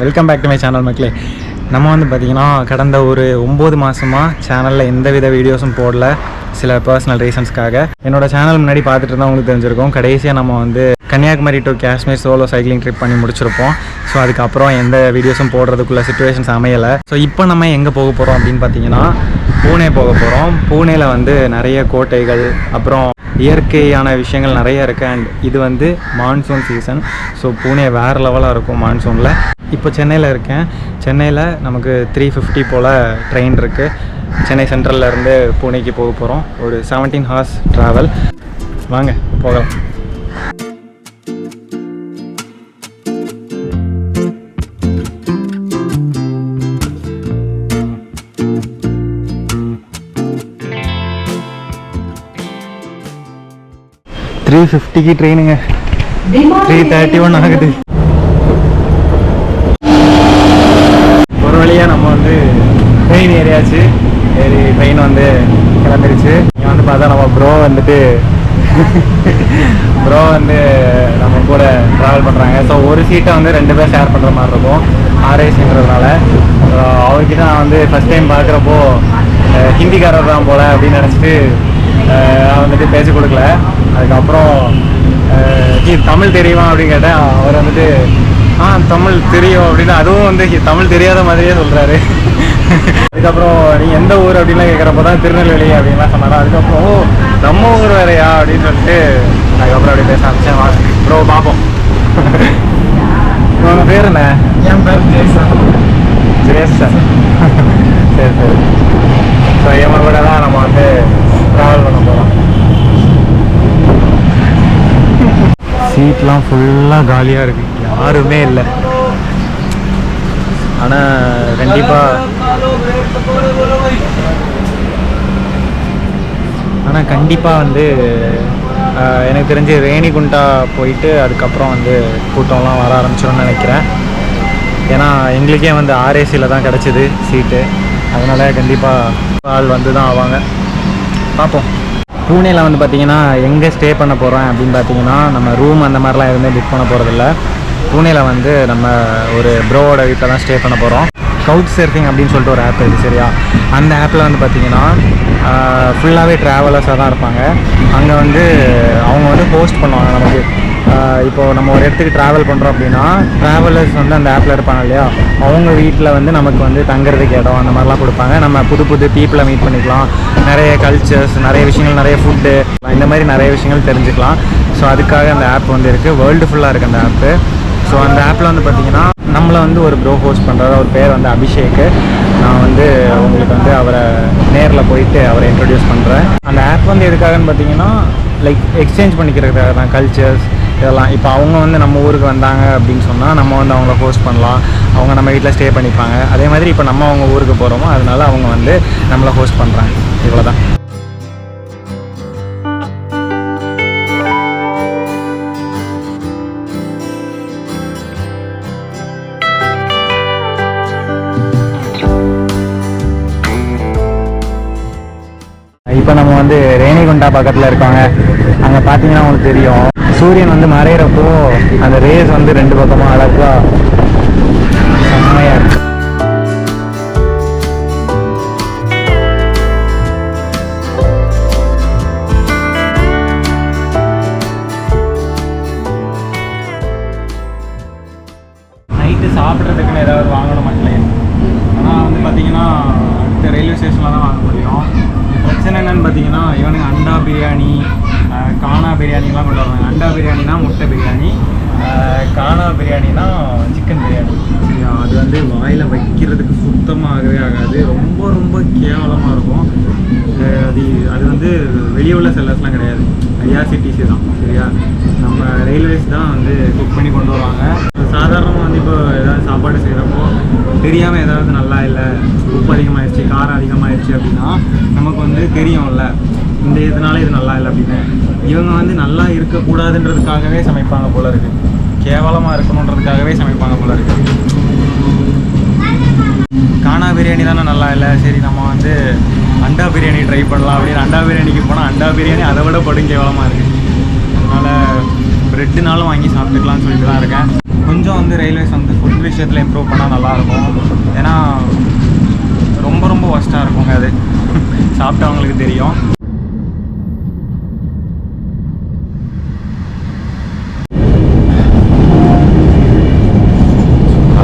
Welcome back to my channel மக்களே. நம்ம வந்து பார்த்திங்கன்னா கடந்த ஒரு ஒம்பது மாதமாக சேனலில் எந்தவித வீடியோஸும் போடல. சில பர்சனல் ரீசன்ஸ்க்காக என்னோட சேனல் முன்னாடி பார்த்துட்டு இருந்தால் உங்களுக்கு தெரிஞ்சிருக்கும். கடைசியாக நம்ம வந்து Kanyakumari to Kashmir solo cycling trip பண்ணி முடிச்சிருப்போம். ஸோ அதுக்கப்புறம் எந்த வீடியோஸும் போடுறதுக்குள்ள சுச்சுவேஷன்ஸ் அமையலை. ஸோ இப்போ நம்ம எங்கே போக போகிறோம் அப்படின்னு பார்த்தீங்கன்னா பூனே போக போகிறோம் பூனேல வந்து நிறைய கோட்டைகள் அப்புறம் இயற்கையான விஷயங்கள் நிறைய இருக்குது அண்ட் இது வந்து மான்சூன் சீசன் ஸோ பூனே வேறு லெவலாக இருக்கும் மான்சூனில் இப்போ சென்னையில் இருக்கேன். சென்னையில் நமக்கு த்ரீ ஃபிஃப்டி போல் ட்ரெயின் இருக்குது சென்னை சென்ட்ரல்ல இருந்து பூனேக்கு போக போகிறோம் ஒரு செவன்டீன் ஹார்ஸ் ட்ராவல் வாங்க போகலாம். த்ரீ ஃபிஃப்டிக்கு ட்ரெயினுங்க த்ரீ தேர்ட்டி ஒன் ஆகுது. வழியாக நம்ம வந்து ட்ரெயின் ஏறியாச்சு. ஏறி ட்ரெயின் வந்து கிளம்பிருச்சு. இங்கே வந்து பார்த்தா நம்ம ப்ரோ வந்துட்டு ப்ரோ வந்து நம்ம கூட ட்ராவல் பண்ணுறாங்க ஸோ ஒரு சீட்டை வந்து ரெண்டு பேர் ஷேர் பண்ணுற மாதிரி இருக்கும். ஆர்ஐசின்றதுனால அவர்கிட்ட நான் வந்து ஃபஸ்ட் டைம் பார்க்குறப்போ ஹிந்திக்காரர் தான் போல அப்படின்னு நினச்சிட்டு வந்துட்டு பேச கொடுக்கல. அதுக்கப்புறம் தமிழ் தெரியுமா அப்படின்னு கேட்டேன் அவர் வந்துட்டு ஆ தமிழ் தெரியும் அப்படின்னு அதுவும் வந்து தமிழ் தெரியாத மாதிரியே சொல்கிறாரு அதுக்கப்புறம் நீ எந்த ஊர் அப்படின்லாம் கேட்குறப்ப தான் திருநெல்வேலி அப்படின்லாம் சொன்னாரு? அதுக்கப்புறம் ஓ நம்ம ஊர் வேறையா? அப்படின்னு சொல்லிட்டு அதுக்கப்புறம் அப்படியே பேச ஆரம்பிச்சேன். வாங்க ப்ரோ பார்ப்போம் உங்கள் பேர் என்ன? என் பேர் ஜெய்சன் ஜெயேஷ் சார் சரி. ஸோ இவங்க கூட தான் நம்ம வந்து ட்ராவல் பண்ண போகிறோம் சீட்லாம் ஃபுல்லாக காலியாக இருக்கு. யாருமே இல்லை. ஆனால் கண்டிப்பாக ஆனால் கண்டிப்பாக வந்து எனக்கு தெரிஞ்சு ரேணிகுண்டா போயிட்டு அதுக்கப்புறம் வந்து கூட்டம்லாம் வர ஆரம்பிச்சிடும்னு நினைக்கிறேன். ஏன்னா எங்களுக்கே வந்து ஆர்ஏசியில் தான் கிடச்சிது சீட்டு. அதனால் கண்டிப்பாக ஆள் வந்து தான் ஆவாங்க. பார்ப்போம் பூனேயில் வந்து பார்த்திங்கன்னா எங்கே ஸ்டே பண்ண போகிறோம் அப்படின்னு பார்த்தீங்கன்னா நம்ம ரூம் அந்த மாதிரிலாம் எதுவுமே புக் பண்ண போகிறதில்ல பூனேயில் வந்து நம்ம ஒரு ப்ரோவோட வீட்டில் தான் ஸ்டே பண்ண போகிறோம் கவுட் சர்ஃபிங் அப்படின்னு சொல்லிட்டு ஒரு ஆப் இருக்குது சரியா? அந்த ஆப்பில் வந்து பார்த்தீங்கன்னா ஃபுல்லாகவே ட்ராவலர்ஸாக தான் இருப்பாங்க. அங்கே வந்து அவங்க வந்து ஹோஸ்ட் பண்ணுவாங்க நமக்கு. இப்போது நம்ம ஒரு இடத்துக்கு ட்ராவல் பண்ணுறோம் அப்படின்னா ட்ராவலர்ஸ் வந்து அந்த ஆப்பில் இருப்பாங்க இல்லையா? அவங்க வீட்டில் வந்து நமக்கு வந்து தங்குறதுக்கு இடம் அந்த மாதிரிலாம் கொடுப்பாங்க. நம்ம புது புது பீப்புளை மீட் பண்ணிக்கலாம். நிறைய கல்ச்சர்ஸ் நிறைய விஷயங்கள் நிறைய ஃபுட்டு இந்த மாதிரி நிறைய விஷயங்கள் தெரிஞ்சுக்கலாம். ஸோ அதுக்காக அந்த ஆப் வந்து இருக்குது வேர்ல்டு ஃபுல்லாக இருக்குது அந்த ஆப்பு ஸோ அந்த ஆப்பில் வந்து பார்த்தீங்கன்னா நம்மளை வந்து ஒரு ப்ரோ ஹோஸ்ட் பண்ணுறாரு அவர் பேர் வந்து அபிஷேக்கு நான் வந்து உங்களுக்கு வந்து அவரை நேரில் போயிட்டு அவரை இன்ட்ரடியூஸ் பண்ணுறேன் அந்த ஆப் வந்து எதுக்காகன்னு பார்த்தீங்கன்னா லைக் எக்ஸ்சேஞ்ச் பண்ணிக்கிறதுக்காக தான் கல்ச்சர்ஸ் இதெல்லாம். இப்போ அவங்க வந்து நம்ம ஊருக்கு வந்தாங்க அப்படின்னு சொன்னால் நம்ம வந்து அவங்கள ஹோஸ்ட் பண்ணலாம். அவங்க நம்ம வீட்டில் ஸ்டே பண்ணிப்பாங்க. அதே மாதிரி இப்போ நம்ம அவங்க ஊருக்கு போகிறோமோ அதனால அவங்க வந்து நம்மளை ஹோஸ்ட் பண்ணுறாங்க இவ்வளோதான் தான் பக்கத்தில் இருக்காங்க. அங்கே பார்த்தீங்கன்னா உங்களுக்கு தெரியும். சூரியன் வந்து மறையிறப்போ அந்த ரேஸ் வந்து ரெண்டு பக்கமும் அழகா சிக்கன் பிரியாணி சரியா அது வந்து வாயில் வைக்கிறதுக்கு சுத்தமாகவே ஆகாது. ரொம்ப ரொம்ப கேவலமாக இருக்கும். அது அது வந்து வெளியே உள்ள செல்லர்ஸ்லாம் கிடையாது. ஐஆர்சிடிசி தான் சரியா? நம்ம ரயில்வேஸ் தான் வந்து குக் பண்ணி கொண்டு வருவாங்க. சாதாரணமாக வந்து இப்போ ஏதாவது சாப்பாடு செய்கிறப்போ தெரியாமல் ஏதாவது நல்லா இல்லை உப்பு அதிகமாகிடுச்சு காரம் அதிகமாகிடுச்சு அப்படின்னா நமக்கு வந்து தெரியும்ல இந்த இதனால இது நல்லா இல்லை அப்படின்னு. இவங்க வந்து நல்லா இருக்கக்கூடாதுன்றதுக்காகவே சமைப்பாங்க போல இருக்குது கேவலமாக இருக்கணுன்றதுக்காகவே சமைப்பாங்க போல இருக்கு. கானா பிரியாணி தானே நல்லா இல்லை? சரி நம்ம வந்து அண்டா பிரியாணி ட்ரை பண்ணலாம் அப்படின்னு அண்டா பிரியாணிக்கு போனால் அண்டா பிரியாணி அதை விட படும் கேவலமாக இருக்குது அதனால் ப்ரெட்டுனாலும் வாங்கி சாப்பிட்டுக்கலாம்னு சொல்லிட்டு தான் இருக்கேன். கொஞ்சம் வந்து ரயில்வேஸ் வந்து ஃபுட் விஷயத்தில் இம்ப்ரூவ் பண்ணால் நல்லாயிருக்கும் ஏன்னா ரொம்ப ரொம்ப ஒஸ்ட்டாக இருக்குங்க அது. சாப்பிட்டவங்களுக்கு தெரியும்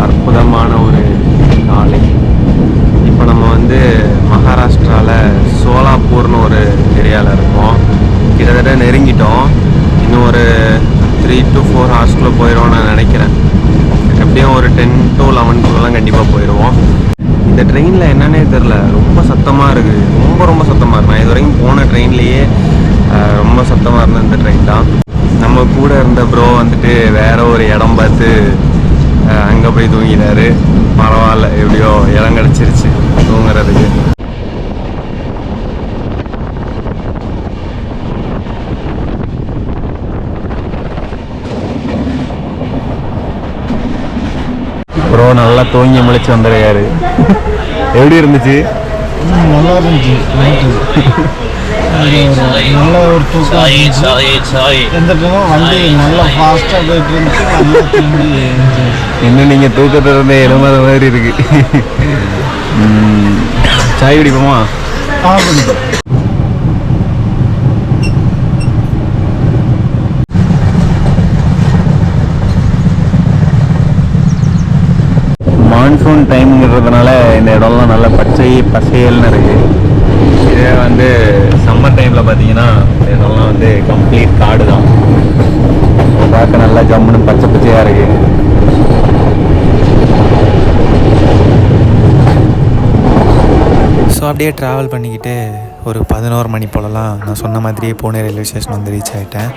அற்புதமான ஒரு காலை இப்போ நம்ம வந்து மகாராஷ்டிராவில் சோலாப்பூர்னு ஒரு ஏரியாவில் இருக்கோம் கிட்டத்தட்ட நெருங்கிட்டோம் இன்னும் ஒரு த்ரீ டு ஃபோர் ஹவர்ஸ்க்குள்ளே போயிடுவோம் நான் நினைக்கிறேன். எப்படியும் ஒரு டென் டு லெவன்க்குள்ளலாம் கண்டிப்பாக போயிடுவோம் இந்த ட்ரெயினில் என்னன்னே தெரில ரொம்ப சத்தமாக இருக்குது ரொம்ப ரொம்ப சத்தமாக இருக்கு. நான் இது வரைக்கும் போன ட்ரெயின்லேயே ரொம்ப சத்தமாக இருந்த இந்த ட்ரெயின் தான். நம்ம கூட இருந்த ப்ரோ வந்துட்டு வேற ஒரு இடம் பார்த்து அங்கே போய் தூங்கினாரு பரவாயில்ல. எப்படியோ இடம் கிடச்சிருச்சு தூங்குறதுக்கு. நல்லா தூங்கி முழிச்சு வந்திருக்காரு. எப்படி இருந்துச்சு? நல்லா இருந்துச்சு. நைட்டு நல்ல ஒரு தூக்கம் இருந்துச்சு. எந்த டைமும் வண்டி நல்லா ஃபாஸ்ட்டாக போயிட்டு இருந்துச்சு. இன்னும் நீங்கள் தூக்கத்துல இருந்தே எழுமாத மாதிரி இருக்கு. சாய் குடிப்போமா? ஆ மான்சூன் டைம்ங்கிறதுனால இந்த இடம்லாம் நல்ல பச்சை பசையல்னு இருக்கு. இதே வந்து சம்மர் டைமில் பார்த்தீங்கன்னா இந்த இடம்லாம் வந்து கம்ப்ளீட் காடு தான். பார்க்க நல்லா ஜம்முன்னு பச்சை பச்சையாக இருக்கு. ஸோ அப்படியே ட்ராவல் பண்ணிக்கிட்டு ஒரு பதினோரு மணி போலலாம் நான் சொன்ன மாதிரியே பூனே ரயில்வே ஸ்டேஷன் வந்து ரீச் ஆகிட்டேன்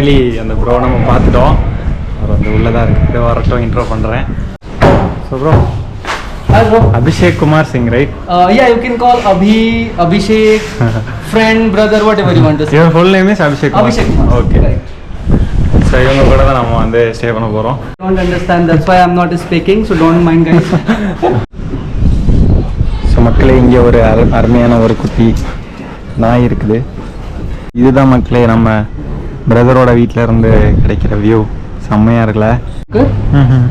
ஃபைனலி அந்த ப்ரோ நம்ம பார்த்துட்டோம் அவர் வந்து உள்ளதாக இருக்குது வரட்டும் இன்ட்ரோ பண்ணுறேன் so bro Hi bro. Abhishek Kumar Singh right Uh, yeah, you can call Abhi, Abhishek, friend, brother, whatever you want to say. Your full name is Abhishek Abhishek Kumar. Okay Right. So இவங்க கூட தான் நம்ம வந்து stay பண்ண போகிறோம் Don't understand. That's why I'm not speaking. So don't mind, guys. So மக்களே இங்கே ஒரு அரு அருமையான ஒரு குட்டி நாய் இருக்குது இதுதான் மக்களே நம்ம பிரதரோட வீட்டில் இருந்து கிடைக்கிற வியூ செம்மையாக இருக்குல்ல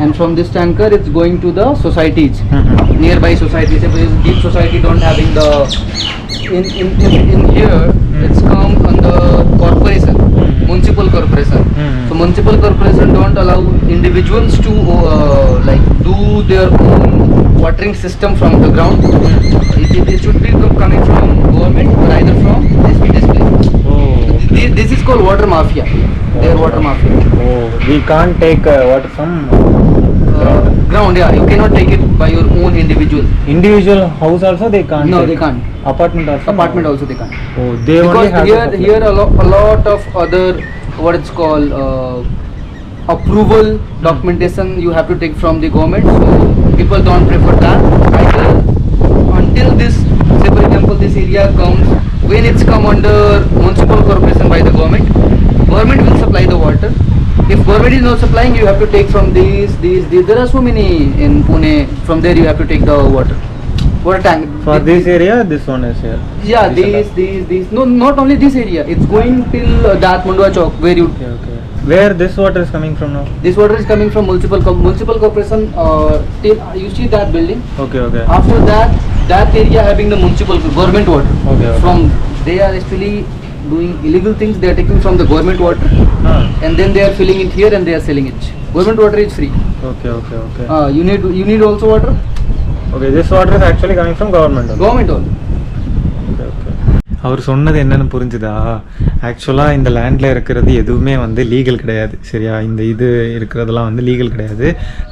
and from this tanker, it's going to the societies, nearby societies. If it's deep society, don't having the in in, in, in here, it's come on the corporation, municipal corporation. Mhm. So municipal corporation don't allow individuals to uh, like do their own watering system from the ground. It, it, it should be com- coming from government or either from SB display. This, this is called water mafia. They are water mafia. Oh, we can't take uh, water from Uh, ground, yeah. You cannot take it by your own individual. individual house also they can't. No, take. they can't. Apartment also. Apartment also they can't. Oh, they only because have. here, here a, lo- a lot of other what it's called uh, approval documentation you have to take from the government. So people don't prefer that until, until this. Say for example, this area comes when it's come under if government is not supplying, you have to take from these, these, these. There are so many in Pune. From there, you have to take the water. Water tank. For this area, this one is here. Yeah, this, this, this. No, not only this area. It's going till uh, Chowk, where you. Okay, okay. Where this water is coming from now? This water is coming from municipal co municipal corporation. Uh, till uh, you see that building. Okay, okay. After that, that area having the municipal government water. Okay. okay. From they are actually doing illegal things. They are taking from the government water and then they are filling it here and they are selling it. Government water is free. Okay okay okay Uh, you need you need also water. This water is actually coming from government Government only. Okay okay அவர் சொன்னது என்னன்னு புரிஞ்சுதா ஆக்சுவலாக இந்த லேண்டில் இருக்கிறது எதுவுமே வந்து legal கிடையாது சரியா இந்த இது இருக்கிறதெல்லாம் வந்து லீகல் கிடையாது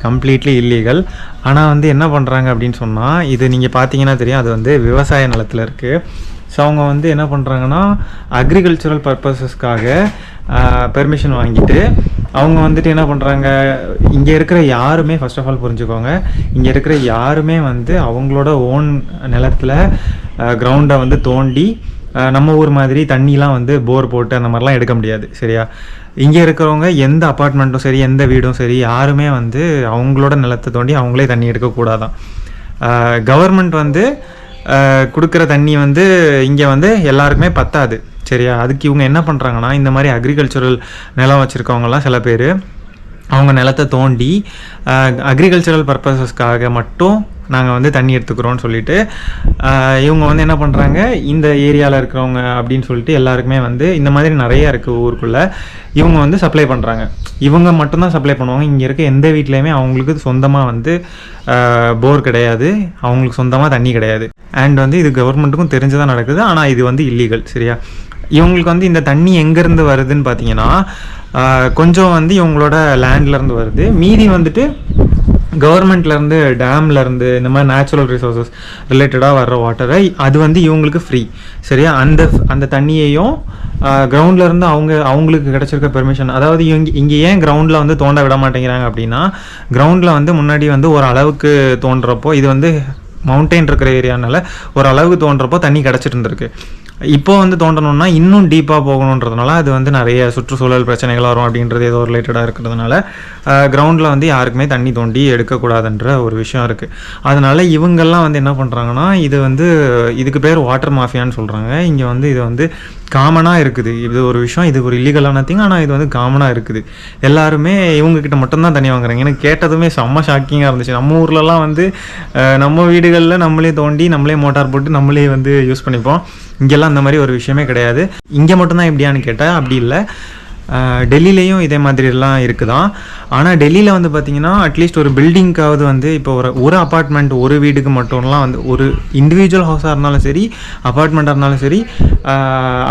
கம்ப்ளீட்லி இல்லீகல் ஆனால் வந்து என்ன பண்ணுறாங்க அப்படின்னு சொன்னால் இது நீங்கள் பார்த்தீங்கன்னா தெரியும் அது வந்து விவசாய நிலத்தில் இருக்குது ஸோ அவங்க வந்து என்ன பண்ணுறாங்கன்னா அக்ரிகல்ச்சுரல் பர்பஸஸ்க்காக பெர்மிஷன் வாங்கிட்டு அவங்க வந்துட்டு என்ன பண்ணுறாங்க இங்கே இருக்கிற யாருமே ஃபர்ஸ்ட் ஆஃப் ஆல் புரிஞ்சுக்கோங்க இங்கே இருக்கிற யாருமே வந்து அவங்களோட ஓன் நிலத்தில் கிரவுண்டை வந்து தோண்டி நம்ம ஊர் மாதிரி தண்ணிலாம் வந்து போர் போட்டு அந்த மாதிரிலாம் எடுக்க முடியாது சரியா? இங்கே இருக்கிறவங்க எந்த அப்பார்ட்மெண்ட்டும் சரி எந்த வீடும் சரி யாருமே வந்து அவங்களோட நிலத்தை தோண்டி அவங்களே தண்ணி எடுக்கக்கூடாதான். கவர்மெண்ட் வந்து கொடுக்குற தண்ணி வந்து இங்கே வந்து எல்லாருக்குமே பத்தாது சரியா? அதுக்கு இவங்க என்ன பண்ணுறாங்கன்னா இந்த மாதிரி அக்ரிகல்ச்சரல் நிலம் வச்சுருக்கவங்கலாம் சில பேர் அவங்க நிலத்தை தோண்டி அக்ரிகல்ச்சரல் பர்பஸஸ்க்காக மட்டும் நாங்கள் வந்து தண்ணி எடுத்துக்கிறோம்னு சொல்லிட்டு இவங்க வந்து என்ன பண்ணுறாங்க இந்த ஏரியாவில் இருக்கிறவங்க அப்படின்னு சொல்லிட்டு எல்லாருக்குமே வந்து இந்த மாதிரி நிறைய இருக்குது ஊருக்குள்ளே. இவங்க வந்து சப்ளை பண்ணுறாங்க இவங்க மட்டும்தான் சப்ளை பண்ணுவாங்க. இங்கே இருக்க எந்த வீட்லேயுமே அவங்களுக்கு சொந்தமாக வந்து போர் கிடையாது. அவங்களுக்கு சொந்தமாக தண்ணி கிடையாது. அண்ட் வந்து இது கவர்மெண்ட்டுக்கும் தெரிஞ்சுதான் நடக்குது. ஆனால் இது வந்து இல்லீகல் சரியா? இவங்களுக்கு வந்து இந்த தண்ணி எங்கேருந்து வருதுன்னு பார்த்தீங்கன்னா கொஞ்சம் வந்து இவங்களோட லேண்ட்லேருந்து வருது. மீதி வந்துட்டு கவர்மெண்ட்லேருந்து டேம்லேருந்து இந்த மாதிரி நேச்சுரல் ரிசோர்ஸஸ் ரிலேட்டடாக வர்ற வாட்டரை அது வந்து இவங்களுக்கு ஃப்ரீ சரியா? அந்த அந்த தண்ணியையும் கிரவுண்ட்லேருந்து அவங்க அவங்களுக்கு கிடச்சிருக்க பெர்மிஷன் அதாவது இங்கே இங்கே ஏன் கிரவுண்டில் வந்து தோண்ட விட மாட்டேங்கிறாங்க அப்படின்னா கிரவுண்டில் வந்து முன்னாடி வந்து ஒரு அளவுக்கு தோன்றப்போ இது வந்து மவுண்டெயின் இருக்கிற ஏரியானால ஒரு அளவுக்கு தோன்றப்போ தண்ணி கிடச்சிட்டு இருந்திருக்கு. இப்போ வந்து தோண்டணும்னா இன்னும் டீப்பாக போகணுன்றதுனால அது வந்து நிறைய சுற்றுச்சூழல் பிரச்சனைகள் வரும் அப்படின்றது ஏதோ ரிலேட்டடாக இருக்கிறதுனால கிரவுண்டில் வந்து யாருக்குமே தண்ணி தோண்டி எடுக்கக்கூடாதுன்ற ஒரு விஷயம் இருக்குது அதனால இவங்கெல்லாம் வந்து என்ன பண்ணுறாங்கன்னா இது வந்து இதுக்கு பேர் வாட்டர் மாஃபியான்னு சொல்கிறாங்க இங்கே வந்து இது வந்து காமனாக இருக்குது. இது ஒரு விஷயம் இது ஒரு இல்லீகலான திங் ஆனால் இது வந்து காமனாக இருக்குது. எல்லாருமே இவங்கக்கிட்ட மட்டும்தான் தண்ணி வாங்குறாங்க. எனக்கு கேட்டதுமே செம்ம ஷாக்கிங்காக இருந்துச்சு. நம்ம ஊர்லலாம் வந்து நம்ம வீடுகளில் நம்மளே தோண்டி நம்மளே மோட்டார் போட்டு நம்மளே வந்து யூஸ் பண்ணிப்போம். இங்கெல்லாம் அந்த மாதிரி ஒரு விஷயமே கிடையாது. இங்கே மட்டும்தான் எப்படியான்னு கேட்டால் அப்படி இல்லை. டெல்லியிலையும் இதே மாதிரிலாம் இருக்குதான். ஆனால் டெல்லியில் வந்து பார்த்தீங்கன்னா அட்லீஸ்ட் ஒரு பில்டிங்க்காவது வந்து இப்போ ஒரு ஒரு அப்பார்ட்மெண்ட் ஒரு வீடுக்கு மட்டும்லாம் வந்து ஒரு இண்டிவிஜுவல் ஹவுஸாக இருந்தாலும் சரி அப்பார்ட்மெண்ட்டாக இருந்தாலும் சரி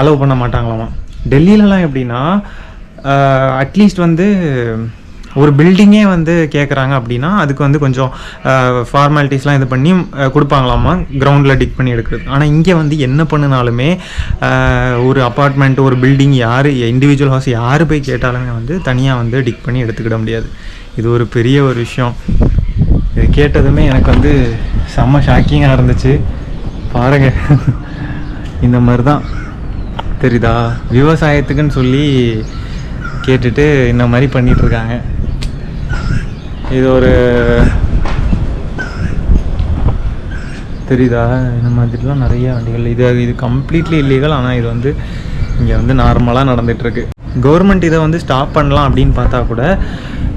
அலோவ் பண்ண மாட்டாங்களாமா. டெல்லியிலலாம் எப்படின்னா அட்லீஸ்ட் வந்து ஒரு பில்டிங்கே வந்து கேட்குறாங்க அப்படின்னா அதுக்கு வந்து கொஞ்சம் ஃபார்மாலிட்டிஸ்லாம் இது பண்ணி கொடுப்பாங்களாமா? கிரவுண்டில் டிக் பண்ணி எடுக்கிறது. ஆனால் இங்கே வந்து என்ன பண்ணினாலுமே ஒரு அப்பார்ட்மெண்ட் ஒரு பில்டிங் யார் இண்டிவிஜுவல் ஹவுஸ் யார் போய் கேட்டாலுமே வந்து தனியாக வந்து டிக் பண்ணி எடுத்துக்கிட முடியாது. இது ஒரு பெரிய ஒரு விஷயம். இது கேட்டதுமே எனக்கு வந்து செம்ம ஷாக்கிங்காக இருந்துச்சு. பாருங்க. இந்த மாதிரி தான் தெரியுதா? விவசாயத்துக்குன்னு சொல்லி கேட்டுட்டு இந்த மாதிரி பண்ணிகிட்ருக்காங்க இது ஒரு தெரியுதா? இந்த மாதிரிலாம் நிறைய வண்டிகள். இது இது கம்ப்ளீட்லி இல்லீகல் ஆனால் இது வந்து இங்கே வந்து நார்மலாக நடந்துகிட்ருக்கு கவர்மெண்ட் இதை வந்து ஸ்டாப் பண்ணலாம் அப்படின்னு பார்த்தா கூட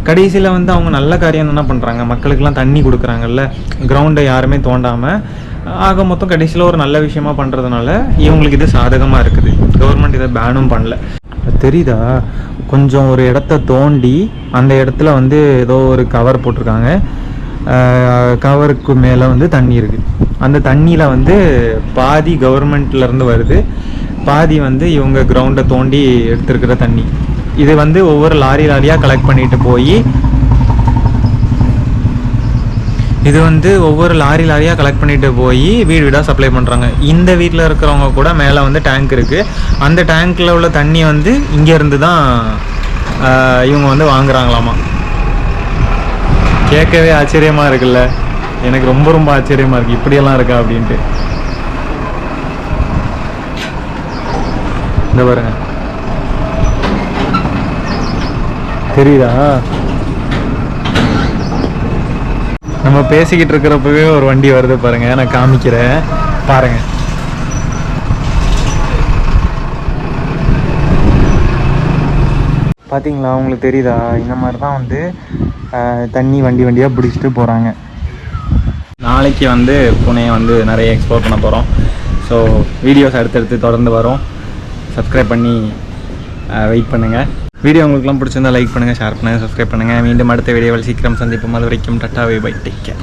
கடைசியில் வந்து அவங்க நல்ல காரியம் என்ன பண்ணுறாங்க மக்களுக்கெல்லாம் தண்ணி கொடுக்குறாங்கல்ல. கிரவுண்டை யாருமே தோண்டாமல் ஆக மொத்தம் கடைசியில் ஒரு நல்ல விஷயமா பண்ணுறதுனால இவங்களுக்கு இது சாதகமாக இருக்குது. கவர்மெண்ட் இதை பேனும் பண்ணல. தெரியுதா? கொஞ்சம் ஒரு இடத்த தோண்டி அந்த இடத்துல வந்து ஏதோ ஒரு கவர் போட்டிருக்காங்க. கவருக்கு மேலே வந்து தண்ணி இருக்குது அந்த தண்ணியில் வந்து பாதி கவர்மெண்ட்லேருந்து வருது. பாதி வந்து இவங்க கிரவுண்டை தோண்டி எடுத்திருக்கிற தண்ணி. இது வந்து ஒவ்வொரு லாரி லாரியாக கலெக்ட் பண்ணிட்டு போய் இது வந்து ஒவ்வொரு லாரி லாரியாக கலெக்ட் பண்ணிட்டு போய் வீடு வீடாக சப்ளை பண்ணுறாங்க இந்த வீட்டில் இருக்கிறவங்க கூட மேலே வந்து டேங்க் இருக்குது அந்த டேங்க்கில் உள்ள தண்ணி வந்து இங்கேருந்து தான் இவங்க வந்து வாங்குறாங்களாமா. கேட்கவே ஆச்சரியமாக இருக்குல்ல. எனக்கு ரொம்ப ரொம்ப ஆச்சரியமாக இருக்குது இப்படியெல்லாம் இருக்கா அப்படின்ட்டு. இந்த பாருங்க. தெரியுதா? நம்ம பேசிக்கிட்டு இருக்கிறப்பவே ஒரு வண்டி வருது பாருங்க. நான் காமிக்கிறேன். பாருங்க. பார்த்தீங்களா உங்களுக்கு தெரியுதா? இந்த மாதிரி தான் வந்து தண்ணி வண்டி வண்டியாக பிடிச்சிட்டு போகிறாங்க நாளைக்கு வந்து புனே வந்து நிறைய எக்ஸ்ப்ளோர் பண்ண போகிறோம் ஸோ வீடியோஸ் அடுத்தடுத்து தொடர்ந்து வரும். சப்ஸ்கிரைப் பண்ணி வெயிட் பண்ணுங்கள் வீடியோ உங்களுக்குலாம் பிடிச்சிருந்தா லைக் பண்ணுங்கள் ஷேர் பண்ணுங்கள் சப்ஸ்கிரைப் பண்ணுங்கள் மீண்டும் அடுத்த வீடியோவில் சீக்கிரம் சந்திப்போம். அது வரைக்கும் டட்டாவே பை டேக் கேர்